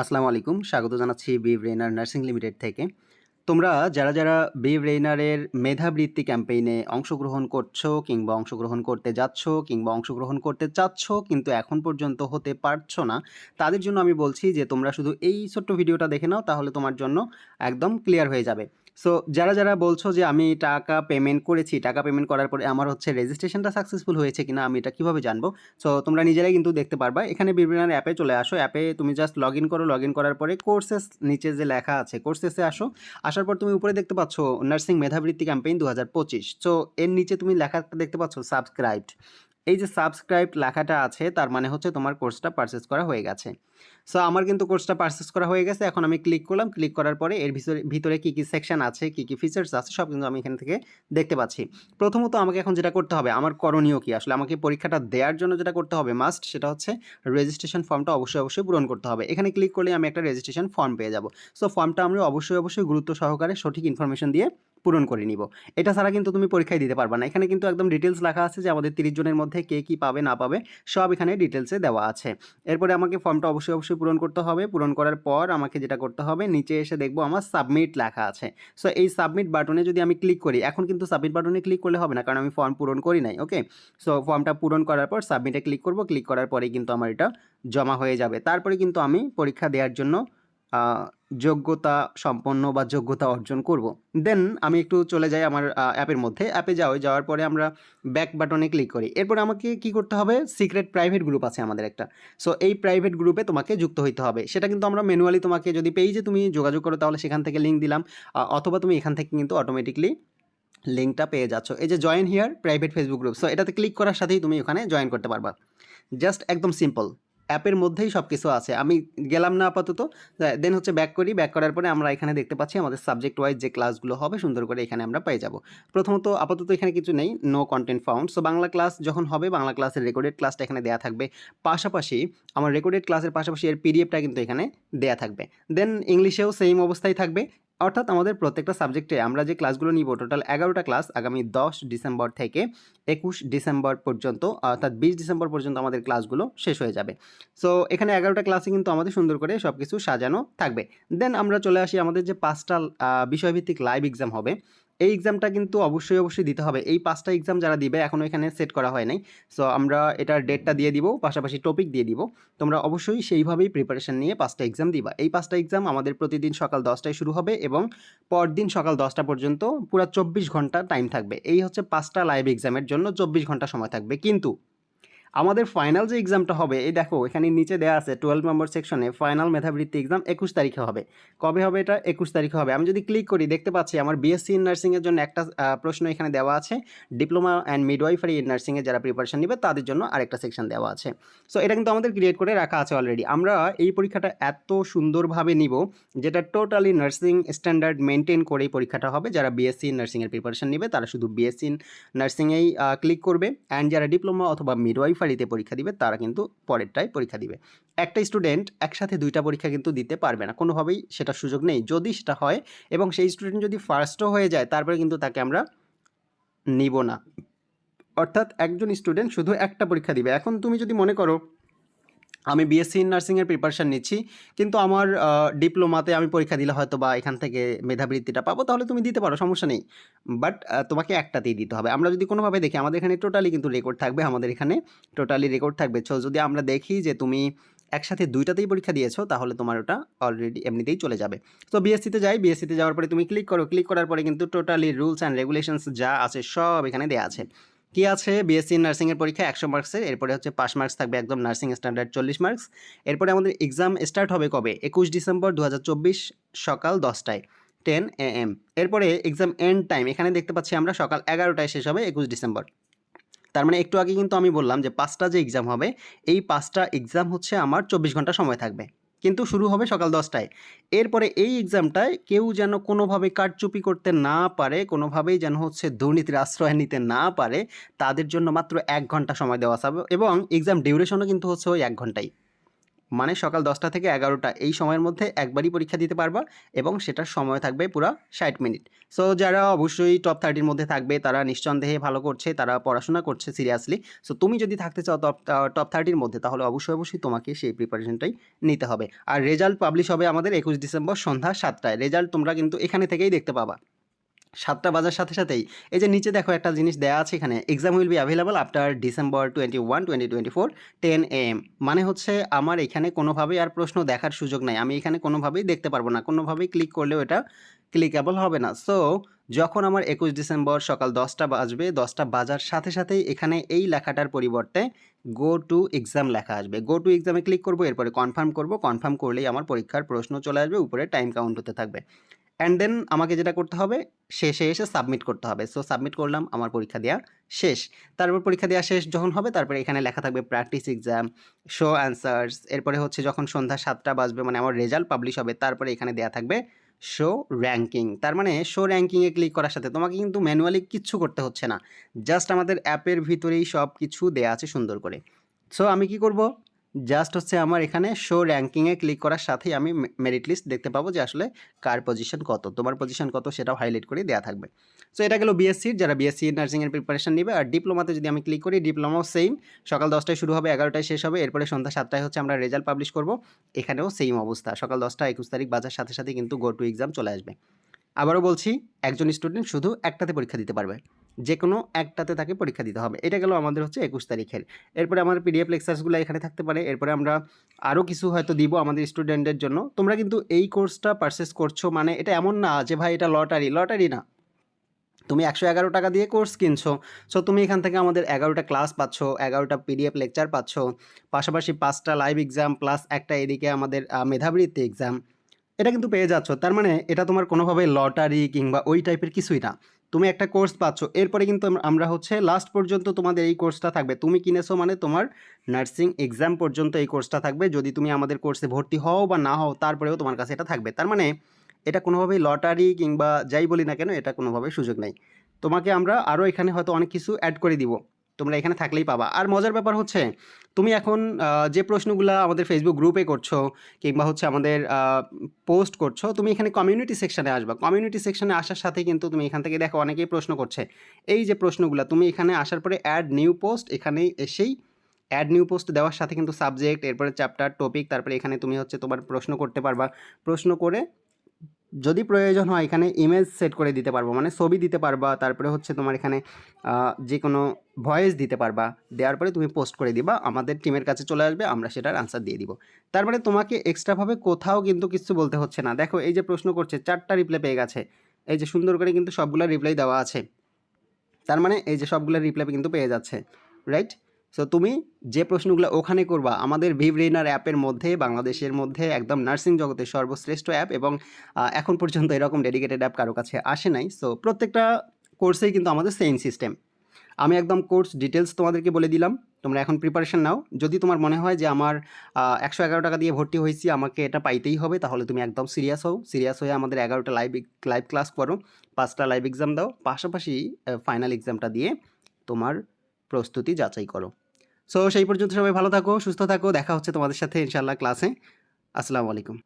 আসসালামু আলাইকুম। স্বাগত জানাচ্ছি বি রেইনার নার্সিং লিমিটেড থেকে। তোমরা যারা যারা বি রেইনারের মেধাবৃত্তি ক্যাম্পেইনে অংশগ্রহণ করছ কিংবা অংশগ্রহণ করতে যাচ্ছ কিংবা অংশগ্রহণ করতে চাচ্ছ কিন্তু এখন পর্যন্ত হতে পারছ না, তাদের জন্য আমি বলছি যে তোমরা শুধু এই ছোট্ট ভিডিওটা দেখে নাও, তাহলে তোমার জন্য একদম ক্লিয়ার হয়ে যাবে। সো যারা যারা বলছো যে আমি টাকা পেমেন্ট করেছি, টাকা পেমেন্ট করার পরে আমার হচ্ছে রেজিস্ট্রেশনটা সাকসেসফুল হয়েছে কিনা আমি এটা কীভাবে জানব? সো তোমরা নিজেরাই কিন্তু দেখতে পারবা। এখানে বিভিন্ন অ্যাপে চলে আসো। অ্যাপে তুমি জাস্ট লগ ইন করো। লগ ইন করার পরে কোর্সেস নিচে যে লেখা আছে কোর্সেসে আসো। আসার পর তুমি উপরে দেখতে পাচ্ছ নার্সিং মেধাবৃত্তি ক্যাম্পেইন দু হাজার পঁচিশ। সো এর নিচে তুমি লেখাটা দেখতে পাচ্ছ সাবস্ক্রাইবড এই যে সাবস্ক্রাইব লেখাটা আছে, তার মানে হচ্ছে তোমার কোর্সটা পারচেস করা হয়ে গেছে। সো আমার কিন্তু কোর্সটা পারচেস করা হয়ে গেছে। এখন আমি ক্লিক করলাম। ক্লিক করার পরে এর ভিতরে ভিতরে কী কী সেকশন আছে, কী কী ফিচার্স আছে, সব কিন্তু আমি এখান থেকে দেখতে পাচ্ছি। প্রথমত আমাকে এখন যেটা করতে হবে, আমার করণীয় কি? আসলে আমাকে পরীক্ষাটা দেওয়ার জন্য যেটা করতে হবে মাস্ট সেটা হচ্ছে রেজিস্ট্রেশন ফর্মটা অবশ্যই অবশ্যই পূরণ করতে হবে। এখানে ক্লিক করলে আমি একটা রেজিস্ট্রেশন ফর্ম পেয়ে যাব। সো ফর্মটা আমরা অবশ্যই অবশ্যই গুরুত্ব সহকারে সঠিক ইনফরমেশন দিয়ে পূরণ করে নিব। এটা ছাড়া কিন্তু তুমি পরীক্ষায় দিতে পারবে না। এখানে কিন্তু একদম ডিটেলস লেখা আছে যে আমাদের তিরিশ জনের মধ্যে কে কী পাবে, না পাবে, সব এখানে ডিটেলসে দেওয়া আছে। এরপরে আমাকে ফর্মটা অবশ্যই অবশ্যই অবশ্যই পূরণ করতে হবে। পূরণ করার পর আমাকে যেটা করতে হবে, নিচে এসে দেখব আমার সাবমিট লেখা আছে। সো এই সাবমিট বাটনে যদি আমি ক্লিক করি, এখন কিন্তু সাবমিট বাটনে ক্লিক করলে হবে না, কারণ আমি ফর্ম পূরণ করি নাই ওকে সো ফর্মটা পূরণ করার পর সাবমিটে ক্লিক করব ক্লিক করার পরেই কিন্তু আমার এটা জমা হয়ে যাবে। তারপরে কিন্তু আমি পরীক্ষা দেওয়ার জন্য যোগ্যতা সম্পন্ন বা যোগ্যতা অর্জন করব। দেন আমি একটু চলে যাই আমার অ্যাপের মধ্যে। অ্যাপে যাও, যাওয়ার পরে আমরা ব্যাক বাটনে ক্লিক করি। এরপর আমাকে কি করতে হবে? সিক্রেট প্রাইভেট গ্রুপ আছে আমাদের একটা। সো এই প্রাইভেট গ্রুপে তোমাকে যুক্ত হইতে হবে। সেটা কিন্তু আমরা ম্যানুয়ালি তোমাকে যদি পেজে তুমি যোগাযোগ করো, তাহলে সেখান থেকে লিঙ্ক দিলাম। অথবা তুমি এখান থেকে কিন্তু অটোমেটিকলি লিঙ্কটা পেয়ে যাচ্ছ। এই যে join here private Facebook group so এটাতে ক্লিক করার সাথেই তুমি ওখানে জয়েন করতে পারবা। জাস্ট একদম সিম্পল অ্যাপের মধ্যেই সব কিছু আছে। আমি গেলাম না আপাতত। দেন হচ্ছে ব্যাক করি। ব্যাক করার পরে আমরা এখানে দেখতে পাচ্ছি আমাদের সাবজেক্ট ওয়াইজ যে ক্লাসগুলো হবে, সুন্দর করে এখানে আমরা পেয়ে যাব। প্রথমত আপাতত এখানে কিছু নেই no content found so Bangla class যখন হবে, বাংলা ক্লাসের রেকর্ডেড ক্লাসটা এখানে দেওয়া থাকবে। পাশাপাশি আমার রেকর্ডেড ক্লাসের পাশাপাশি এর পিডিএফটা কিন্তু এখানে দেয়া থাকবে। দেন ইংলিশেও সেম অবস্থায় থাকবে। অর্থাৎ আমাদের প্রত্যেকটা সাবজেক্টে আমরা যে ক্লাসগুলো নিব টোটাল এগারোটা ক্লাস আগামী দশ ডিসেম্বর থেকে একুশ ডিসেম্বর পর্যন্ত, অর্থাৎ বিশ ডিসেম্বর পর্যন্ত আমাদের ক্লাসগুলো শেষ হয়ে যাবে। সো এখানে এগারোটা ক্লাসে কিন্তু আমাদের সুন্দর করে সব কিছু সাজানো থাকবে। দেন আমরা চলে আসি আমাদের যে পাঁচটা বিষয়ভিত্তিক লাইভ এক্সাম হবে। এই এক্সামটা কিন্তু অবশ্যই অবশ্যই দিতে হবে। এই পাঁচটা এক্সাম যারা দিবে এখনও এখানে সেট করা হয় নাই। সো আমরা এটার ডেটটা দিয়ে দিব, পাশাপাশি টপিক দিয়ে দিব। তোমরা অবশ্যই সেইভাবেই প্রিপারেশন নিয়ে পাঁচটা এক্সাম দিবা। এই পাঁচটা এক্সাম আমাদের প্রতিদিন সকাল দশটায় শুরু হবে এবং পরদিন সকাল দশটা পর্যন্ত পুরো চব্বিশ ঘণ্টা টাইম থাকবে। এই হচ্ছে পাঁচটা লাইভ এক্সামের জন্য চব্বিশ ঘণ্টা সময় থাকবে। কিন্তু আমাদের ফাইনাল যে এক্সামটা হবে, এই দেখো, এখানে নিচে দেওয়া আছে টুয়েলভ নম্বর সেকশনে ফাইনাল মেধাবৃত্তি এক্সাম একুশ তারিখে হবে। কবে হবে এটা? একুশ তারিখে হবে। আমি যদি ক্লিক করি, দেখতে পাচ্ছি আমার বিএসসি ইন নার্সিংয়ের জন্য একটা প্রশ্ন এখানে দেওয়া আছে। ডিপ্লোমা অ্যান্ড মিডওয়াইফারি ইন নার্সিংয়ে যারা প্রিপারেশন নেবে, তাদের জন্য আরেকটা সেকশন দেওয়া আছে। সো এটা কিন্তু আমাদের ক্রিয়েট করে রাখা আছে অলরেডি আমরা এই পরীক্ষাটা এত সুন্দরভাবে নিব, যেটা টোটালি নার্সিং স্ট্যান্ডার্ড মেনটেন করেই পরীক্ষাটা হবে। যারা বিএসসি ইন নার্সিংয়ের প্রিপারেশন নেবে, তারা শুধু বিএসসি ইন নার্সিংয়েই ক্লিক করবে। অ্যান্ড যারা ডিপ্লোমা অথবা মিডওয়াইফারিতে পরীক্ষা দিবে, তারা কিন্তু পরেরটাই পরীক্ষা দিবে। একটা স্টুডেন্ট একসাথে দুইটা পরীক্ষা কিন্তু দিতে পারবে না, কোনোভাবেই সেটা সুযোগ নেই। যদি সেটা হয় এবং সেই স্টুডেন্ট যদি ফার্স্টও হয়ে যায়, তারপরে কিন্তু তাকে আমরা নিব না। অর্থাৎ একজন স্টুডেন্ট শুধু একটা পরীক্ষা দিবে। এখন তুমি যদি মনে করো আমি বিএসসি ইন নার্সিংয়ের প্রিপারেশান নিচ্ছি, কিন্তু আমার ডিপ্লোমাতে আমি পরীক্ষা দিলে হয়তো বা এখান থেকে মেধাবৃত্তিটা পাবো, তাহলে তুমি দিতে পারো, সমস্যা নেই। বাট তোমাকে একটাতেই দিতে হবে। আমরা যদি কোনোভাবে দেখি, আমাদের এখানে টোটালি কিন্তু রেকর্ড থাকবে, আমাদের এখানে টোটালি রেকর্ড থাকবে। সো যদি আমরা দেখি যে তুমি একসাথে দুইটাতেই পরীক্ষা দিয়েছ, তাহলে তোমার ওটা অলরেডি এমনিতেই চলে যাবে। তো বিএসসিতে যাই বিএসসিতে যাওয়ার পরে তুমি ক্লিক করো ক্লিক করার পরে কিন্তু টোটালি রুলস অ্যান্ড রেগুলেশনস যা আছে সব এখানে দেওয়া আছে। কি আছে? বিএসসি নার্সিংয়ের পরীক্ষা একশো মার্কসের এরপরে হচ্ছে পাস মার্কস থাকবে একদম নার্সিং স্ট্যান্ডার্ড চল্লিশ মার্কস এরপরে আমাদের এক্সাম স্টার্ট হবে কবে? একুশ ডিসেম্বর দু হাজার চব্বিশ সকাল দশটায় টেন এ এম এরপরে এক্সাম এন্ড টাইম এখানে দেখতে পাচ্ছি আমরা সকাল এগারোটায় শেষ হবে একুশ ডিসেম্বর। তার মানে একটু আগে কিন্তু আমি বললাম যে পাঁচটা যে এক্সাম হবে, এই পাঁচটা এক্সাম হচ্ছে আমার চব্বিশ ঘণ্টা সময় থাকবে। কিন্তু শুরু হবে সকাল দশটায়। এরপরে এই এক্সামটায় কেউ যেন কোনোভাবে কারচুপি করতে না পারে, কোনোভাবেই যেন হচ্ছে দুর্নীতির আশ্রয় নিতে না পারে, তাদের জন্য মাত্র এক ঘণ্টা সময় দেওয়া যাবে এবং এক্সাম ডিউরেশনও কিন্তু হচ্ছে ওই এক ঘন্টাই। মানে সকাল ১০টা থেকে ১১টা এই সময়ের মধ্যে একবারই পরীক্ষা দিতে পারবা এবং সেটার সময় থাকবে পুরা ৬০ মিনিট। সো যারা অবশ্যই টপ থার্টির মধ্যে থাকবে তারা নিঃসন্দেহে ভালো করছে, তারা পড়াশোনা করছে সিরিয়াসলি। সো তুমি যদি থাকতে চাও টপ টপ থার্টির মধ্যে তাহলে অবশ্যই, অবশ্যই তোমাকে সেই প্রিপারেশনটাই নিতে হবে। আর রেজাল্ট পাবলিশ হবে আমাদের ২১ ডিসেম্বর সন্ধ্যা সাতটায় রেজাল্ট তোমরা কিন্তু এখানে থেকেই দেখতে পাবা। ৭টা বাজার সাথে সাথেই এই যে নিচে দেখো একটা জিনিস দেওয়া আছে এখানে exam will be available after December 21, 2024 10 M মানে হচ্ছে আমার এখানে কোনোভাবেই আর প্রশ্ন দেখার সুযোগ নাই। আমি এখানে কোনোভাবেই দেখতে পারব না। কোনোভাবেই ক্লিক করলেও এটা ক্লিকেবল হবে না। সো যখন আমার ২১ ডিসেম্বর সকাল ১০টা বাজবে, ১০টা বাজার সাথে সাথেই এখানে এই লেখাটার পরিবর্তে গো টু এক্সাম লেখা আসবে। গো টু এক্সামে ক্লিক করব এরপরে কনফার্ম করব। কনফার্ম করলেই আমার পরীক্ষার প্রশ্ন চলে আসবে, উপরে টাইম কাউন্ট হতে থাকবে। অ্যান্ড দেন আমাকে যেটা করতে হবে শেষে এসে সাবমিট করতে হবে। সো সাবমিট করলাম, আমার পরীক্ষা দেওয়া শেষ। তারপর পরীক্ষা দেওয়া শেষ যখন হবে তারপরে এখানে লেখা থাকবে প্র্যাকটিস এক্সাম, শো অ্যান্সার্স এরপরে হচ্ছে যখন সন্ধ্যা সাতটা বাজবে মানে আমার রেজাল্ট পাবলিশ হবে তারপরে এখানে দেওয়া থাকবে শো র্যাঙ্কিং তার মানে শো র্যাঙ্কিংয়ে ক্লিক করার সাথে তোমাকে কিন্তু ম্যানুয়ালি কিচ্ছু করতে হচ্ছে না। জাস্ট আমাদের অ্যাপের ভিতরেই সব কিছু দেওয়া আছে সুন্দর করে। সো আমি কি করব? জাস্ট হচ্ছে আমার এখানে শো র্যাঙ্কিংয়ে ক্লিক করার সাথেই আমি মেরিট লিস্ট দেখতে পাবো যে আসলে কার পজিশন কত। তোমার পজিশন কত সেটাও হাইলাইট করে দেয়া থাকবে। সো এটা গেল বিএসসির যারা বিএসসি নার্সিংয়ের প্রিপারেশন নিবে। আর ডিপ্লোমাতে যদি আমি ক্লিক করি ডিপ্লোমাও সেম সকাল ১০টায় শুরু হবে, ১১টায় শেষ হবে। এরপরে সন্ধ্যা সাতটায় হচ্ছে আমরা রেজাল্ট পাবলিশ করব। এখানেও সেম অবস্থা। সকাল ১০টা ২১ তারিখ বাজার সাথে সাথে কিন্তু গো টু এক্সাম চলে আসবে। আবারও বলছি একজন স্টুডেন্ট শুধু একটাতে পরীক্ষা দিতে পারবে। যেকোনো একটাতে তাকে পরীক্ষা দিতে হবে। এটা গেল আমাদের হচ্ছে ২১ তারিখের। এরপরে আমাদের পিডিএফ লেকচার্সগুলো এখানে থাকতে পারে। এরপরে আমরা আরও কিছু হয়তো দিব আমাদের স্টুডেন্টদের জন্য। তোমরা কিন্তু এই কোর্সটা পারচেজ করছ মানে এটা এমন না যে ভাই এটা লটারি, লটারি না। তুমি ৳১১১ দিয়ে কোর্স কিনছো। সো তুমি এখান থেকে আমাদের ১১টা ক্লাস পাচ্ছ, ১১টা পিডিএফ লেকচার পাচ্ছ। পাশাপাশি পাঁচটা লাইভ এক্সাম প্লাস একটা এদিকে আমাদের মেধাবৃত্তি এক্সাম। এটা কিন্তু পেয়ে যাচ্ছ। তার মানে এটা তোমার কোনোভাবে লটারি কিংবা ওই টাইপের কিছুই না। তুমি একটা কোর্স পাচ্ছ। এরপরে কিন্তু আমরা হচ্ছে লাস্ট পর্যন্ত তোমাদের এই কোর্সটা থাকবে। তুমি কিনেছো মানে তোমার নার্সিং এক্সাম পর্যন্ত এই কোর্সটা থাকবে। যদি তুমি আমাদের কোর্সে ভর্তি হও বা না হও, তারপরেও তোমার কাছে এটা থাকবে। তার মানে এটা কোনোভাবেই লটারি কিংবা যাই বলি না কেন, এটা কোনোভাবেই সুযোগ নেই তোমাকে আমরা আরও এখানে হয়তো অনেক কিছু অ্যাড করে দিব। তোমরা এখানে থাকলেই পাবা। আর মজার ব্যাপার হচ্ছে তুমি এখন যে প্রশ্নগুলা আমাদের ফেসবুক গ্রুপে করছ কিংবা হচ্ছে আমাদের পোস্ট করছ তুমি এখানে কমিউনিটি সেকশনে আসবা। কমিউনিটি সেকশনে আসার সাথে কিন্তু তুমি এখান থেকে দেখো অনেকেই প্রশ্ন করছে। এই যে প্রশ্নগুলা তুমি এখানে আসার পরে অ্যাড নিউ পোস্ট এখানে এসেই অ্যাড নিউ পোস্ট দেওয়ার সাথে কিন্তু সাবজেক্ট এরপরে চ্যাপ্টার, টপিক তারপরে এখানে তুমি হচ্ছে তোমার প্রশ্ন করতে পারবা। প্রশ্ন করে যদি প্রয়োজন হয়, এখানে ইমেজ সেট করে দিতে পারব। মানে ছবি দিতে পারবা। তারপরে হচ্ছে তোমার এখানে যে কোনো ভয়েস দিতে পারবা। দেওয়ার পরে তুমি পোস্ট করে দিবা। আমাদের টিমের কাছে চলে আসবে। আমরা সেটার আনসার দিয়ে দিব। তার মানে তোমাকে এক্সট্রাভাবে কোথাও কিন্তু কিচ্ছু বলতে হচ্ছে না। দেখো, এই যে প্রশ্ন করছে, চারটা রিপ্লাই পেয়ে গেছে। এই যে সুন্দর করে কিন্তু সবগুলো রিপ্লাই দেওয়া আছে। তার মানে এই যে সবগুলো রিপ্লাই কিন্তু পেয়ে যাচ্ছে। রাইট? সো তুমি যে প্রশ্নগুলা ওখানে করবা, আমাদের ভিব্রেইনার অ্যাপের মধ্যে, বাংলাদেশের মধ্যে একদম নার্সিং জগতের সর্বশ্রেষ্ঠ অ্যাপ এবং এখন পর্যন্ত এরকম ডেডিকেটেড অ্যাপ কারও কাছে আসে নাই। সো প্রত্যেকটা কোর্সেই কিন্তু আমাদের সেইম সিস্টেম। আমি একদম কোর্স ডিটেলস তোমাদেরকে বলে দিলাম। তোমরা এখন প্রিপারেশন নাও। যদি তোমার মনে হয় যে আমার একশো এগারো টাকা দিয়ে ভর্তি হয়েছি, আমাকে এটা পাইতেই হবে, তাহলে তুমি একদম সিরিয়াস হও। সিরিয়াস হয়ে আমাদের ১১টা লাইভ লাইভ ক্লাস করো। পাঁচটা লাইভ এক্সাম দাও। পাশাপাশি ফাইনাল এক্সামটা দিয়ে তোমার প্রস্তুতি যাচাই করো। সো সেই পর্যন্ত সবাই ভালো থাকো, সুস্থ থাকো। দেখা হচ্ছে তোমাদের সাথে ইনশাল্লাহ ক্লাসে। আসসালামু আলাইকুম।